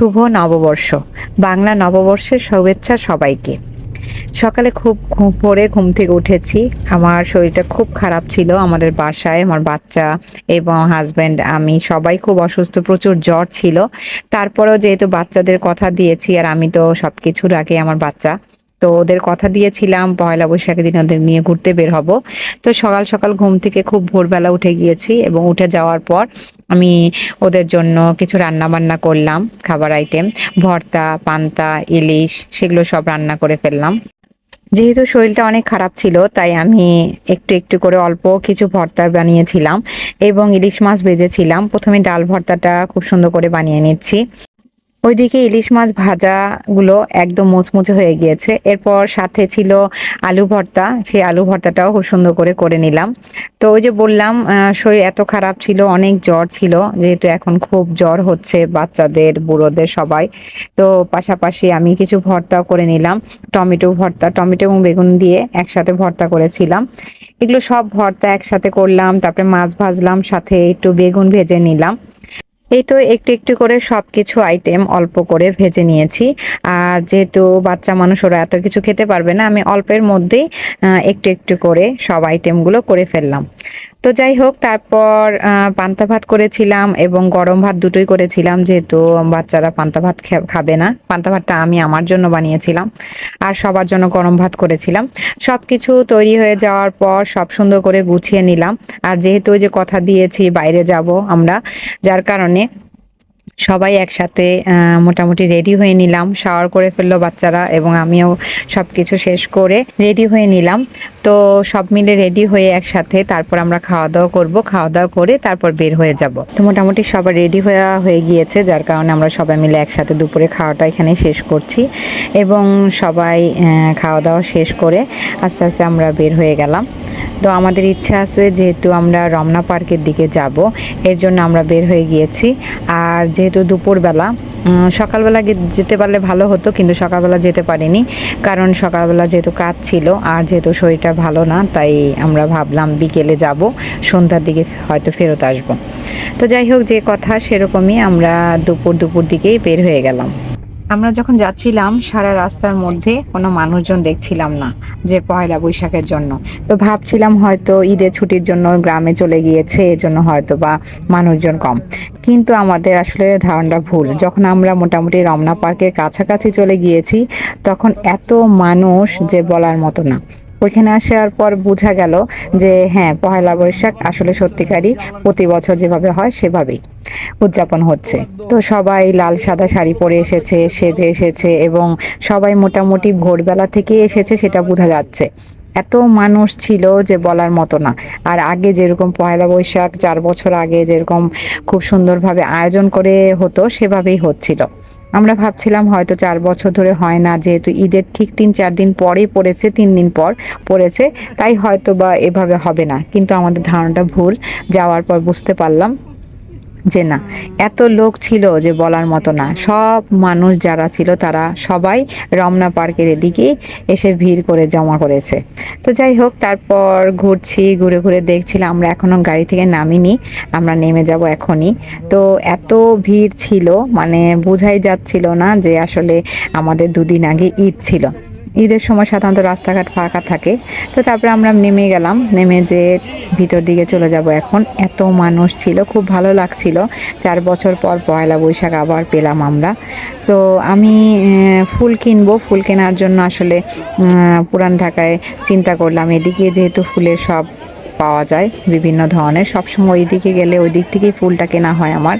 শুভ নববর্ষ। বাংলা নববর্ষের শুভেচ্ছা সবাইকে। সকালে খুব ভোরে ঘুম থেকে উঠেছি। আমার শরীরটা খুব খারাপ ছিল। আমাদের বাসায় আমার বাচ্চা এবং হাজব্যান্ড আমি সবাই খুব অসুস্থ, প্রচুর জ্বর ছিল। তারপরেও যেহেতু বাচ্চাদের কথা দিয়েছি আর আমি তো সব কিছুর আগে আমার বাচ্চা তো ওদের কথা দিয়েছিলাম, পয়লা বৈশাখের দিন ওদের নিয়ে ঘুরতে বের হব। তো সকাল সকাল ঘুম থেকে খুব ভোরবেলা উঠে গিয়েছি এবং উঠে যাওয়ার পর আমি ওদের জন্য কিছু রান্না বান্না করলাম, খাবার আইটেম ভর্তা, পান্তা, ইলিশ, সেগুলো সব রান্না করে ফেললাম। যেহেতু শরীরটা অনেক খারাপ ছিল, তাই আমি একটু একটু করে অল্প কিছু ভর্তা বানিয়েছিলাম এবং ইলিশ মাছ ভেজেছিলাম। প্রথমে ডাল ভর্তাটা খুব সুন্দর করে বানিয়ে নিচ্ছি। ওইদিকে ইলিশ মাছ ভাজাগুলো একদম মুচমুচে হয়ে গিয়েছে। এরপর সাথে ছিল আলু ভর্তা। সেই আলু ভর্তাটাও খুব সুন্দর করে করে নিলাম। তো ওই যে বললাম শরীর এত খারাপ ছিল, অনেক জ্বর ছিল, যেহেতু এখন খুব জ্বর হচ্ছে বাচ্চাদের, বুড়োদের সবাই। তো পাশাপাশি আমি কিছু ভর্তাও করে নিলাম, টমেটো ভর্তা। টমেটো এবং বেগুন দিয়ে একসাথে ভর্তা করেছিলাম। এগুলো সব ভর্তা একসাথে করলাম, তারপরে মাছ ভাজলাম, সাথে একটু বেগুন ভেজে নিলাম। এই তো একটু একটু করে সব কিছু আইটেম অল্প করে ভেজে নিয়েছি। আর যেহেতু বাচ্চা মানুষ, ওরা এত কিছু খেতে পারবে না, আমি অল্পের মধ্যেই একটু একটু করে সব আইটেমগুলো করে ফেললাম। তো যাই হোক, তারপর পান্তা ভাত করেছিলাম এবং গরম ভাত দুটোই করেছিলাম, যেহেতু বাচ্চারা পান্তা ভাত খাবে না। পান্তা ভাতটা আমি আমার জন্য বানিয়েছিলাম আর সবার জন্য গরম ভাত করেছিলাম। সব কিছু তৈরি হয়ে যাওয়ার পর সব সুন্দর করে গুছিয়ে নিলাম। আর যেহেতু ওই যে কথা দিয়েছি, বাইরে যাব আমরা, যার কারণে সবাই একসাথে মোটামুটি রেডি হয়ে নিলাম। শাওয়ার করে ফেলল বাচ্চারা এবং আমিও সব কিছু শেষ করে রেডি হয়ে নিলাম। তো সব মিলে রেডি হয়ে একসাথে তারপর আমরা খাওয়া দাওয়া করব। খাওয়া দাওয়া করে তারপর বের হয়ে যাব। তো মোটামুটি সবাই রেডি হয়ে হয়ে গিয়েছে, যার কারণে আমরা সবাই মিলে একসাথে দুপুরে খাওয়াটা এখানে শেষ করছি এবং সবাই খাওয়া দাওয়া শেষ করে আস্তে আস্তে আমরা বের হয়ে গেলাম। তো আমাদের ইচ্ছা আছে যেহেতু আমরা রমনা পার্কের দিকে যাব, এর জন্য আমরা বের হয়ে গিয়েছি। আর যেহেতু দুপুরবেলা সকালবেলা যেতে পারলে ভালো হতো, কিন্তু সকালবেলা যেতে পারিনি। কারণ সকালবেলা যেহেতু কাজ ছিল, আর যেহেতু শরীরটা ভালো না, তাই আমরা ভাবলাম বিকেলে যাব, সন্ধ্যার দিকে হয়তো ফেরত আসব। তো যাই হোক, যে কথা সেরকমই আমরা দুপুর দুপুর দিকেই বের হয়ে গেলাম। আমরা যখন যাচ্ছিলাম, সারা রাস্তার মধ্যে কোনো মানুষজন দেখছিলাম না যে পয়লা বৈশাখের জন্য। তো ভাবছিলাম হয়তো ঈদের ছুটির জন্য গ্রামে চলে গিয়েছে, এর জন্য হয়তো বা মানুষজন কম। কিন্তু আমাদের আসলে ধারণাটা ভুল। যখন আমরা মোটামুটি রমনা পার্কের কাছাকাছি চলে গিয়েছি, তখন এত মানুষ যে বলার মতো না। ওইখানে আসার পর বোঝা গেল যে হ্যাঁ পয়লা বৈশাখ আসলে সত্যিকারই প্রতি বছর যেভাবে হয় সেভাবেই উদযাপন হচ্ছে। তো সবাই লাল সাদা শাড়ি পরে এসেছে, সেজে এসেছে এবং সবাই মোটামুটি ভোরবেলা থেকে এসেছে সেটা বোঝা যাচ্ছে। এত মানুষ ছিল যে বলার মতো না। আর আগে যেরকম পয়লা বৈশাখ, চার বছর আগে যেরকম খুব সুন্দরভাবে আয়োজন করে হতো, সেভাবেই হচ্ছিল। আমরা ভাবছিলাম হয়তো চার বছর ধরে হয় না, যেহেতু ঈদের ঠিক তিন, চার দিন পরে পড়েছে, তিন দিন পর পড়েছে, তাই হয়তো বা এভাবে হবে না। কিন্তু আমাদের ধারণাটা ভুল, যাওয়ার পর বুঝতে পারলাম। যে না, এত লোক ছিল যে বলার মতো না। সব মানুষ যারা ছিল তারা সবাই রমনা পার্কের এদিকে এসে ভিড় করে জমা করেছে। তো যাই হোক, তারপর ঘুরছি, ঘুরে ঘুরে দেখছিলাম, আমরা এখনও গাড়ি থেকে নামিনি, আমরা নেমে যাব এখনই। তো এত ভিড় ছিল মানে বোঝাই যাচ্ছিল না যে আসলে আমাদের দুদিন আগে ঈদ ছিল। ঈদের সময় সাধারণত রাস্তাঘাট ফাঁকা থাকে। তো তারপরে আমরা নেমে গেলাম, নেমে যে ভিতর দিকে চলে যাব এখন। এত মানুষ ছিল, খুব ভালো লাগছিল। চার বছর পর পয়লা বৈশাখ আবার পেলাম আমরা। তো আমি ফুল কিনবো। ফুল কেনার জন্য আসলে পুরান ঢাকায় চিন্তা করলাম। এদিকে যেহেতু ফুলের সব পাওয়া যায় বিভিন্ন ধরনের। সবসময় ওই দিকে গেলে ওই দিক থেকেই ফুলটা কেনা হয় আমার।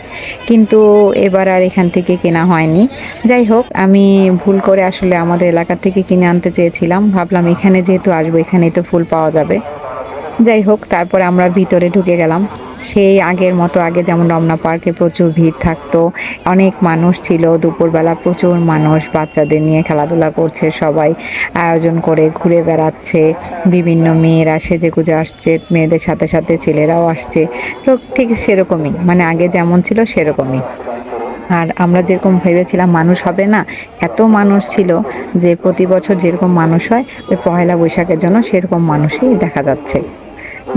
কিন্তু এবার আর এখান থেকে কেনা হয়নি। যাই হোক, আমি ভুল করে আসলে আমাদের এলাকা থেকে কিনে আনতে চেয়েছিলাম। ভাবলাম এখানে যেহেতু আসব, এখানেই তো ফুল পাওয়া যাবে। যাই হোক, তারপরে আমরা ভিতরে ঢুকে গেলাম। সেই আগের মতো আগে যেমন রমনা পার্কে প্রচুর ভিড় থাকতো, অনেক মানুষ ছিল, দুপুরবেলা প্রচুর মানুষ, বাচ্চাদের নিয়ে খেলাধুলা করছে সবাই, আয়োজন করে ঘুরে বেড়াচ্ছে, বিভিন্ন মেয়েরা সেজে গুজে আসছে, মেয়েদের সাথে সাথে ছেলেরাও আসছে। তো ঠিক সেরকমই মানে আগে যেমন ছিল সেরকমই। আর আমরা যেরকম ভেবেছিলাম মানুষ হবে না, এত মানুষ ছিল যে প্রতি বছর যেরকম মানুষ হয়, ওই পয়লা বৈশাখের জন্য সেরকম মানুষই দেখা যাচ্ছে।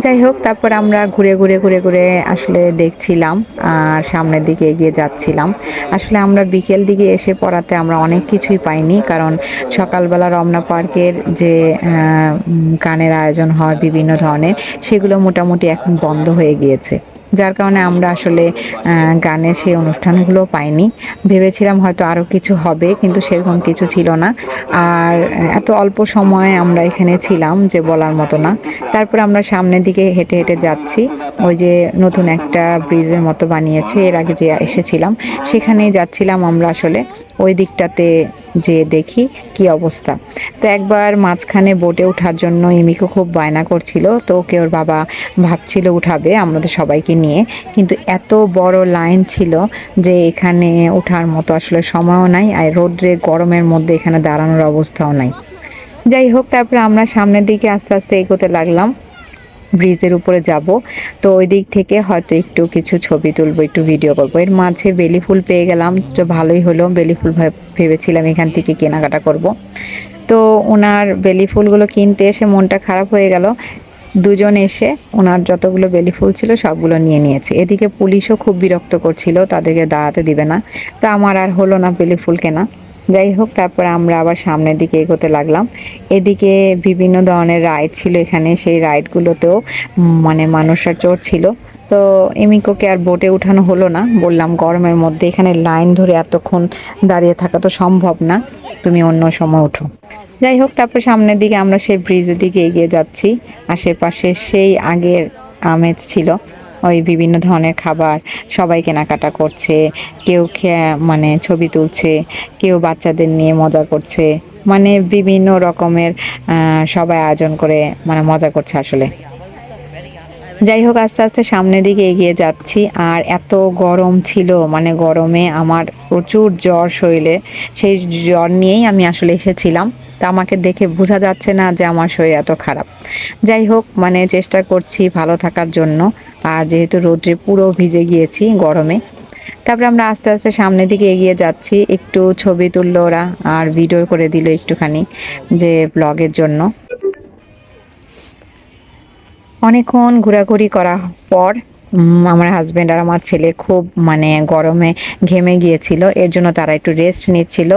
যাই হোক, তারপর আমরা ঘুরে ঘুরে ঘুরে ঘুরে আসলে দেখছিলাম আর সামনের দিকে এগিয়ে যাচ্ছিলাম। আসলে আমরা বিকেল দিকে এসে পড়াতে আমরা অনেক কিছুই পাইনি, কারণ সকালবেলা রমনা পার্কের যে গানের আয়োজন হয় বিভিন্ন ধরনের, সেগুলো মোটামুটি এখন বন্ধ হয়ে গিয়েছে। যার কারণে আমরা আসলে গানের সেই অনুষ্ঠানগুলো পাইনি। ভেবেছিলাম হয়তো আরও কিছু হবে, কিন্তু সেরকম কিছু ছিল না। আর এত অল্প সময়ে আমরা এখানে ছিলাম যে বলার মতো না। তারপর আমরা সামনের দিকে হেঁটে হেঁটে যাচ্ছি। ওই যে নতুন একটা ব্রিজের মতো বানিয়েছে, এর আগে যে এসেছিলাম, সেখানেই যাচ্ছিলাম আমরা আসলে। ওই দিকটাতে যে দেখি কি অবস্থা। তো একবার মাঝখানে বোটে ওঠার জন্য ইমিকো খুব বায়না করছিল, তো ওকে ওর বাবা ভাবছিল উঠাবে আমাদের সবাইকে নিয়ে। কিন্তু এত বড় লাইন ছিল যে এখানে ওঠার মতো আসলে সময়ও নাই, আর রোদ্রে গরমের মধ্যে এখানে দাঁড়ানোর অবস্থাও নাই। যাই হোক, তারপরে আমরা সামনের দিকে আস্তে আস্তে এগোতে লাগলাম। ব্রিজের উপরে যাব। তো ওই দিক থেকে হয়তো একটু কিছু ছবি তুলবো, একটু ভিডিও করব। এর মাঝে বেলি ফুল পেয়ে গেলাম, তো ভালোই হলো। বেলি ফুল ভাব- ভেবেছিলাম এখান থেকে কেনাকাটা করব। তো ওনার বেলি ফুলগুলো কিনতে এসে মনটা খারাপ হয়ে গেল। দুজন এসে ওনার যতগুলো বেলি ফুল ছিল সবগুলো নিয়ে নিয়েছে। এদিকে পুলিশও খুব বিরক্ত করছিল, তাদেরকে দাঁড়াতে দিবে না। তা আমার আর হলো না বেলি ফুল কেনা। যাই হোক, তারপরে আমরা আবার সামনের দিকে এগোতে লাগলাম। এদিকে বিভিন্ন ধরনের রাইড ছিল এখানে, সেই রাইডগুলোতেও মানে মানুষরা চড়ছিল তো এমিকোকে আর বোটে উঠানো হলো না। বললাম, গরমের মধ্যে এখানে লাইন ধরে এতক্ষণ দাঁড়িয়ে থাকা তো সম্ভব না। তুমি অন্য সময় ওঠো যাই হোক, তারপর সামনের দিকে আমরা সেই ব্রিজের দিকে এগিয়ে যাচ্ছি। আশেপাশে সেই আগের আমেজ ছিল। ওই বিভিন্ন ধরনের খাবার সবাই কেনাকাটা করছে, কেউ মানে ছবি তুলছে, কেউ বাচ্চাদের নিয়ে মজা করছে মানে বিভিন্ন রকমের সবাই আয়োজন করে মানে মজা করছে আসলে। যাই হোক, আস্তে আস্তে সামনের দিকে এগিয়ে যাচ্ছি, আর এত গরম ছিল মানে গরমে আমার প্রচুর জ্বর শরীরে, সেই জ্বর নিয়েই আমি আসলে এসেছিলাম। তা আমাকে দেখে বোঝা যাচ্ছে না যে আমার শরীর এত খারাপ। যাই হোক মানে চেষ্টা করছি ভালো থাকার জন্য। আর যেহেতু রোদ্রে পুরো ভিজে গিয়েছি গরমে, তারপরে আমরা আস্তে আস্তে সামনের দিকে এগিয়ে যাচ্ছি। একটু ছবি তুললো ওরা আর ভিডিও করে দিল একটুখানি যে ব্লগের জন্য। অনেকক্ষণ ঘোরাঘুরি করা পর আমার হাজব্যান্ড আর আমার ছেলে খুব মানে গরমে ঘেমে গিয়েছিল, এর জন্য তারা একটু রেস্ট নিচ্ছিল।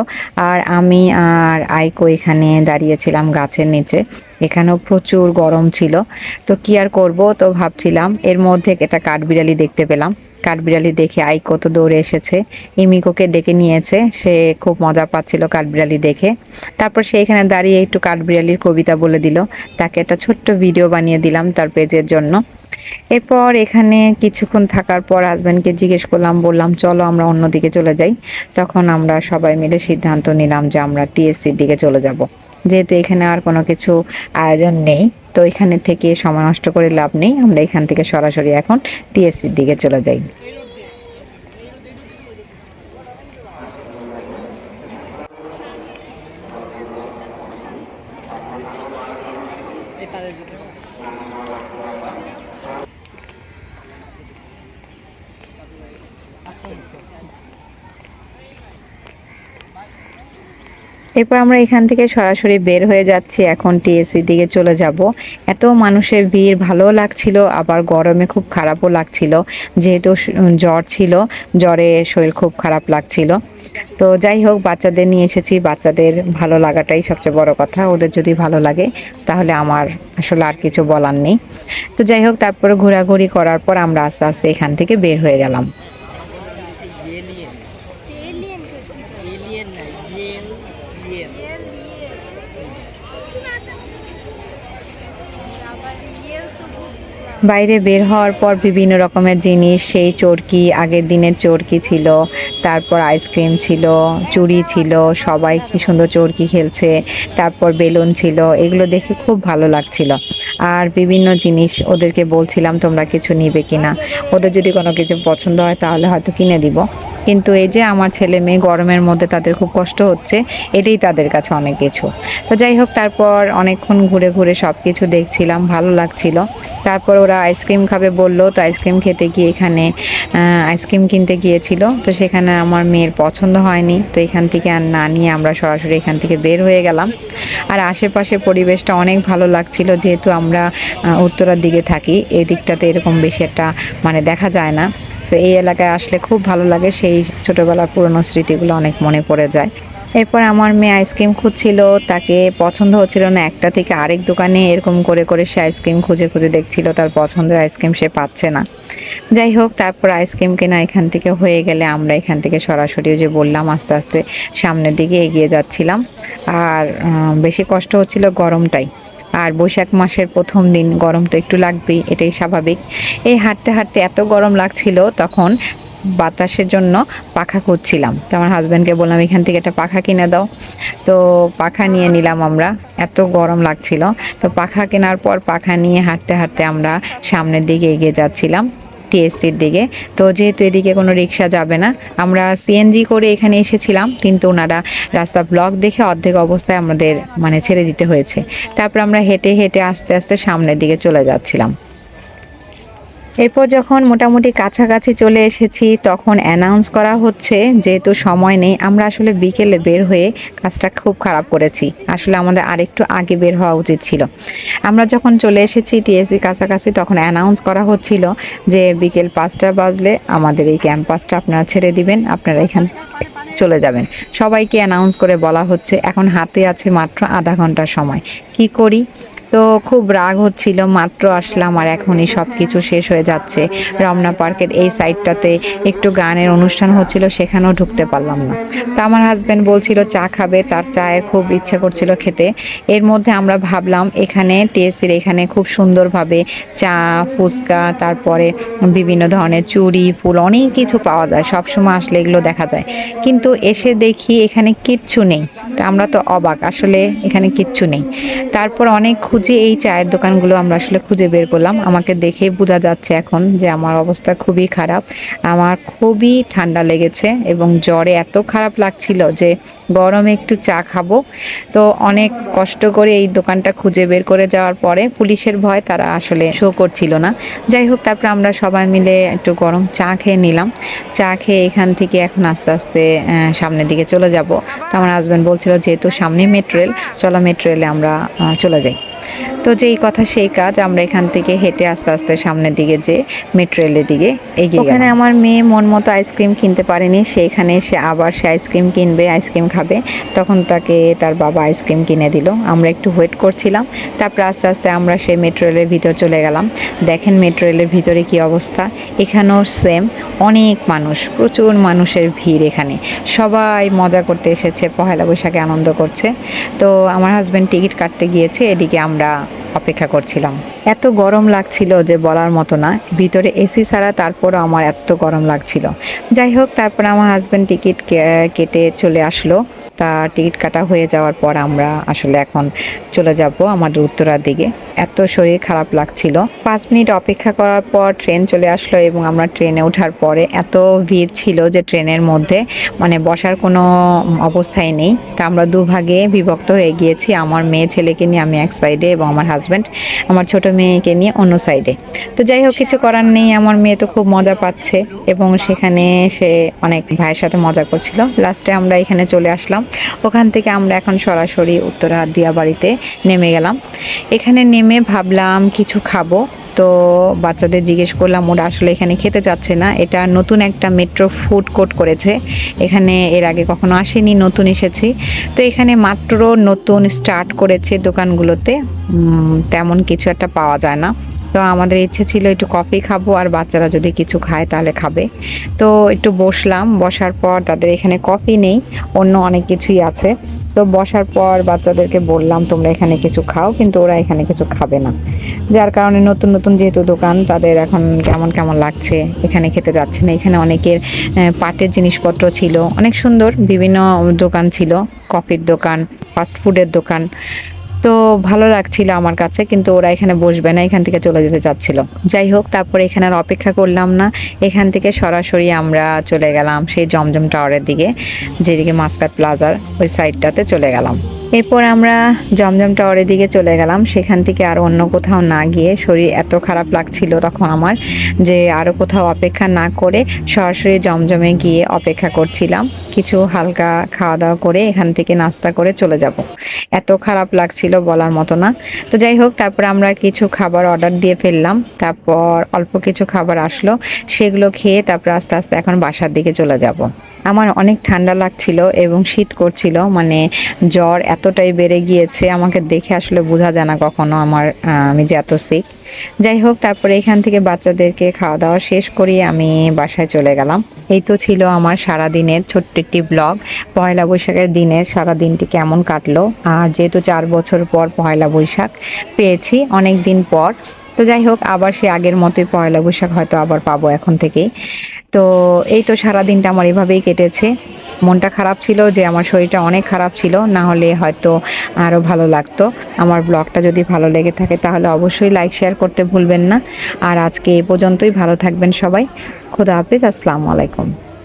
আর আমি আর আইকো এখানে দাঁড়িয়েছিলাম গাছের নিচে। এখানেও প্রচুর গরম ছিল। তো কি আর করব, তো ভাবছিলাম এর মধ্যে একটা কাঠবিড়ালি দেখতে পেলাম। কাঠবিড়ালি দেখে আইকো তো দৌড়ে এসেছে। ইমিকোকে ডেকে নিয়েছে। সে খুব মজা পাচ্ছিল কাঠবিড়ালি দেখে। তারপর সে এখানে দাঁড়িয়ে একটু কাঠবিড়ালির কবিতা বলে দিল। তাকে একটা ছোট্ট ভিডিও বানিয়ে দিলাম তার পেজের জন্য। এরপর এখানে কিছুক্ষণ থাকার পর হাজব্যান্ডকে জিজ্ঞেস করলাম, বললাম, চলো আমরা অন্যদিকে চলে যাই। তখন আমরা সবাই মিলে সিদ্ধান্ত নিলাম যে আমরা টিএসসির দিকে চলে যাব। যেহেতু এখানে আর কোনো কিছু আয়োজন নেই, তো এখানে থেকে সময় নষ্ট করে লাভ নেই। আমরা এখান থেকে সরাসরি এখন টিএসসির দিকে চলে যাই। এরপর আমরা এখান থেকে সরাসরি বের হয়ে যাচ্ছি। এখন টিএসসির দিকে চলে যাব। এত মানুষের ভিড় ভালোও লাগছিল, আবার গরমে খুব খারাপও লাগছিল। যেহেতু জ্বর ছিল, জ্বরে শরীর খুব খারাপ লাগছিল। তো যাই হোক, বাচ্চাদের নিয়ে এসেছি। বাচ্চাদের ভালো লাগাটাই সবচেয়ে বড় কথা। ওদের যদি ভালো লাগে, তাহলে আমার আসলে আর কিছু বলার নেই। তো যাই হোক, তারপরে ঘোরাঘুরি করার পর আমরা আস্তে আস্তে এখান থেকে বের হয়ে গেলাম। বাইরে বের হওয়ার পর বিভিন্ন রকমের জিনিস, সেই চরকি, আগের দিনের চরকি ছিল, তারপর আইসক্রিম ছিল, চুড়ি ছিল, সবাই কি সুন্দর চরকি খেলছে, তারপর বেলুন ছিল, এগুলো দেখে খুব ভালো লাগছিল। আর বিভিন্ন জিনিস ওদেরকে বলছিলাম, তোমরা কিছু নিবে কিনা? ওদের যদি কোনো কিছু পছন্দ হয়, তাহলে হয়তো কিনে দিব। কিন্তু এই যে আমার ছেলে মেয়ে গরমের মধ্যে তাদের খুব কষ্ট হচ্ছে, এটাই তাদের কাছে অনেক কিছু। তো যাই হোক, তারপর অনেকক্ষণ ঘুরে ঘুরে সব কিছু দেখছিলাম, ভালো লাগছিল। তারপর ওরা আইসক্রিম খাবে বলল, তো আইসক্রিম খেতে গিয়ে এখানে আইসক্রিম কিনতে গিয়েছিল। তো সেখানে আমার মেয়ের পছন্দ হয়নি, তো এখান থেকে আর না নিয়ে আমরা সরাসরি এখান থেকে বের হয়ে গেলাম। আর আশেপাশে পরিবেশটা অনেক ভালো লাগছিল, যেহেতু আমরা উত্তরার দিকে থাকি এই দিকটাতে এরকম বেশি একটা মানে দেখা যায় না। এই এলাকায় আসলে খুব ভালো লাগে, সেই ছোটোবেলার পুরনো স্মৃতিগুলো অনেক মনে পড়ে যায়। এরপর আমার মেয়ে আইসক্রিম খুঁজছিল, তাকে পছন্দ হচ্ছিল না, একটা থেকে আরেক দোকানে এরকম করে করে সে আইসক্রিম খুঁজে খুঁজে দেখছিল, তার পছন্দের আইসক্রিম সে পাচ্ছে না। যাই হোক, তারপর আইসক্রিম কেনা এখান থেকে হয়ে গেলে আমরা এখান থেকে সরাসরি যে বললাম, আস্তে আস্তে সামনের দিকে এগিয়ে যাচ্ছিলাম। আর বেশি কষ্ট হচ্ছিল গরমটাই। আর বৈশাখ মাসের প্রথম দিন গরম তো একটু লাগবেই, এটাই স্বাভাবিক। এই হাঁটতে হাঁটতে এত গরম লাগছিল তখন বাতাসের জন্য পাখা করছিলাম তো আমার হাজব্যান্ডকে বললাম, এখান থেকে একটা পাখা কিনে দাও। তো পাখা নিয়ে নিলাম আমরা, এত গরম লাগছিল। তো পাখা কেনার পর পাখা নিয়ে হাঁটতে হাঁটতে আমরা সামনের দিকে এগিয়ে যাচ্ছিলাম। টিএসসির দিকে। তো যেহেতু এদিকে কোনো রিক্সা যাবে না, আমরা সিএনজি করে এখানে এসেছিলাম, কিন্তু ওনারা রাস্তা ব্লক দেখে অর্ধেক অবস্থায় আমাদের মানে ছেড়ে দিতে হয়েছে। তারপর আমরা হেঁটে হেঁটে আস্তে আস্তে সামনের দিকে চলে যাচ্ছিলাম। এরপর যখন মোটামুটি কাছাকাছি চলে এসেছি, তখন অ্যানাউন্স করা হচ্ছে যেহেতু সময় নেই, আমরা আসলে বিকেলে বের হয়ে কাজটা খুব খারাপ করেছি। আসলে আমাদের আরেকটু আগে বের হওয়া উচিত ছিল। আমরা যখন চলে এসেছি টিএসসি কাছাকাছি, তখন অ্যানাউন্স করা হচ্ছিল যে বিকেল পাঁচটা বাজলে আমাদের এই ক্যাম্পাসটা আপনারা ছেড়ে দিবেন, আপনারা এখান চলে যাবেন। সবাইকে অ্যানাউন্স করে বলা হচ্ছে, এখন হাতে আছে মাত্র আধা ঘণ্টার সময়। কি করি? তো খুব রাগ হচ্ছিল, মাত্র আসলাম আর এখনই সব কিছু শেষ হয়ে যাচ্ছে। রমনা পার্কের এই সাইডটাতে একটু গানের অনুষ্ঠান হচ্ছিল, সেখানেও ঢুকতে পারলাম না। তো আমার হাজব্যান্ড বলছিল, চা খাবে। তার চায়ের খুব ইচ্ছে করছিল খেতে। এর মধ্যে আমরা ভাবলাম, এখানে টিএসসির এখানে খুব সুন্দরভাবে চা, ফুচকা, তারপরে বিভিন্ন ধরনের চুড়ি, ফুল অনেক কিছু পাওয়া যায়। সব সময় আসলে এগুলো দেখা যায়। কিন্তু এসে দেখি এখানে কিচ্ছু নেই। আমরা তো অবাক, আসলে এখানে কিচ্ছু নেই। তারপর অনেক খুঁজে এই চায়ের দোকানগুলো আমরা আসলে খুঁজে বের করলাম। আমাকে দেখে বোঝা যাচ্ছে এখন যে আমার অবস্থা খুবই খারাপ। আমার খুবই ঠান্ডা লেগেছে এবং জ্বরে এত খারাপ লাগছিল যে গরমে একটু চা খাব। তো অনেক কষ্ট করে এই দোকানটা খুঁজে বের করে যাওয়ার পরে পুলিশের ভয় তারা আসলে শো করছিল না। যাই হোক, তারপরে আমরা সবাই মিলে একটু গরম চা খেয়ে নিলাম। চা খেয়ে এখান থেকে এখন আস্তে আস্তে সামনের দিকে চলে যাব। তো আমার হাজব্যান্ড বলছিল, যেহেতু সামনে মেট্রেল চলো মেট্রেলে আমরা চলে যাই। তো যেই কথা সেই কাজ আমরা এখান থেকে হেঁটে আস্তে আস্তে সামনের দিকে যে মেট্রো রেলের দিকে এগিয়ে ওখানে আমার মেয়ে মন মতো আইসক্রিম কিনতে পারেনি সে এখানে সে আবার সে আইসক্রিম কিনবে আইসক্রিম খাবে। তখন তাকে তার বাবা আইসক্রিম কিনে দিল। আমরা একটু ওয়েট করছিলাম তারপর আস্তে আস্তে আমরা সেই মেট্রো রেলের ভিতর চলে গেলাম। দেখেন মেট্রো রেলের ভিতরে কি অবস্থা? এখানেও সেম অনেক মানুষ প্রচুর মানুষের ভিড় এখানে। সবাই মজা করতে এসেছে পহেলা বৈশাখে আনন্দ করছে। তো আমার হাজব্যান্ড টিকিট কাটতে গিয়েছে এদিকে আমরা অপেক্ষা করছিলাম। এত গরম লাগছিল যে বলার মতো না। ভিতরে এসি ছাড়া তারপরও আমার এত গরম লাগছিল। যাই হোক, তারপর আমার হাজব্যান্ড টিকিট কেটে চলে আসলো। তা টিকিট কাটা হয়ে যাওয়ার পর আমরা আসলে এখন চলে যাব আমাদের উত্তরার দিকে। এত শরীর খারাপ লাগছিল। পাঁচ মিনিট অপেক্ষা করার পর ট্রেন চলে আসলো এবং আমরা ট্রেনে ওঠার পরে এত ভিড় ছিল যে ট্রেনের মধ্যে মানে বসার কোনো অবস্থাই নেই। তা আমরা দুভাগে বিভক্ত হয়ে গিয়েছি। আমার মেয়ে ছেলেকে নিয়ে, আমি এক সাইডে এবং আমার হাজব্যান্ড আমার ছোট মেয়েকে নিয়ে অন্য সাইডে। তো যাই হোক, কিছু করার নেই। আমার মেয়ে তো খুব মজা পাচ্ছে এবং সেখানে সে অনেক ভাইয়ের সাথে মজা করছিল। লাস্টে আমরা এখানে চলে আসলাম। ওখান থেকে আমরা এখন সরাসরি উত্তরা দিয়া বাড়িতে নেমে গেলাম। এখানে নেমে ভাবলাম কিছু খাব। তো বাচ্চাদের জিজ্ঞেস করলাম, ওরা আসলে এখানে খেতে চাচ্ছে না। এটা নতুন একটা মেট্রো ফুড কোর্ট করেছে। এখানে এর আগে কখনো আসেনি, নতুন এসেছি। তো এখানে মাত্র নতুন স্টার্ট করেছে দোকানগুলোতে। তেমন কিছু একটা পাওয়া যায় না। তো আমাদের ইচ্ছে ছিল একটু কফি খাব আর বাচ্চারা যদি কিছু খায় তাহলে খাবে। তো একটু বসলাম, বসার পর তাদের এখানে কফি নেই, অন্য অনেক কিছুই আছে। তো বসার পর বাচ্চাদেরকে বললাম, তোমরা এখানে কিছু খাও। কিন্তু ওরা এখানে কিছু খাবে না। যার কারণে নতুন নতুন যেহেতু দোকান, তাদের এখন কেমন কেমন লাগছে, এখানে খেতে যাচ্ছে না। এখানে অনেকের পাটের জিনিসপত্র ছিল, অনেক সুন্দর, বিভিন্ন দোকান ছিল কফির দোকান ফাস্ট ফুডের দোকান। তো ভালো লাগছিল আমার কাছে, কিন্তু ওরা এখানে বসবে না, এখান থেকে চলে যেতে চাচ্ছিল। যাই হোক, তারপরে এখানে আর অপেক্ষা করলাম না। এখান থেকে সরাসরি আমরা চলে গেলাম সেই জমজম টাওয়ারের দিকে, যেদিকে মাস্কাট প্লাজার ওই সাইডটাতে চলে গেলাম। এরপর আমরা জমজম টাওয়ারের দিকে চলে গেলাম। সেখান থেকে আর অন্য কোথাও না গিয়ে শরীর এত খারাপ লাগছিল তখন আমার, যে আরও কোথাও অপেক্ষা না করে সরাসরি জমজমে গিয়ে অপেক্ষা করছিলাম। কিছু হালকা খাওয়া দাওয়া করে এখান থেকে নাস্তা করে চলে যাব। এত খারাপ লাগছিল বলার মতো না। তো যাই হোক, তারপর আমরা কিছু খাবার অর্ডার দিয়ে ফেললাম। তারপর অল্প কিছু খাবার আসলো, সেগুলো খেয়ে তারপর আস্তে আস্তে এখন বাসার দিকে চলে যাব। আমার অনেক ঠান্ডা লাগছিল এবং শীত করছিল মানে জ্বর এতটাই বেড়ে গিয়েছে, আমাকে দেখে আসলে বোঝা যায় না কখনো আমার আমি যে এত সিক যাই হোক, তারপরে এখান থেকে বাচ্চাদেরকে খাওয়া দাওয়া শেষ করিয়ে আমি বাসায় চলে গেলাম। এই তো ছিল আমার সারা দিনের ছোট্ট একটি ব্লগ। পয়লা বৈশাখের দিনের সারা দিনটি কেমন কাটলো? আর যেহেতু চার বছর পর পয়লা বৈশাখ পেয়েছি অনেক দিন পর, তো যাই হোক, আবার সে আগের মতোই পয়লা বৈশাখ হয়তো আবার পাবো এখন থেকেই। তো এই তো সারা দিনটা আমার এভাবেই কেটেছে। মনটা খারাপ ছিল যে আমার শরীরটা অনেক খারাপ ছিল, না হলে হয়তো আরও ভালো লাগতো। আমার ব্লগটা যদি ভালো লেগে থাকে তাহলে অবশ্যই লাইক, শেয়ার করতে ভুলবেন না। আর আজকে এ পর্যন্তই, ভালো থাকবেন সবাই। খুদা হাফিজ, আসসালামু আলাইকুম।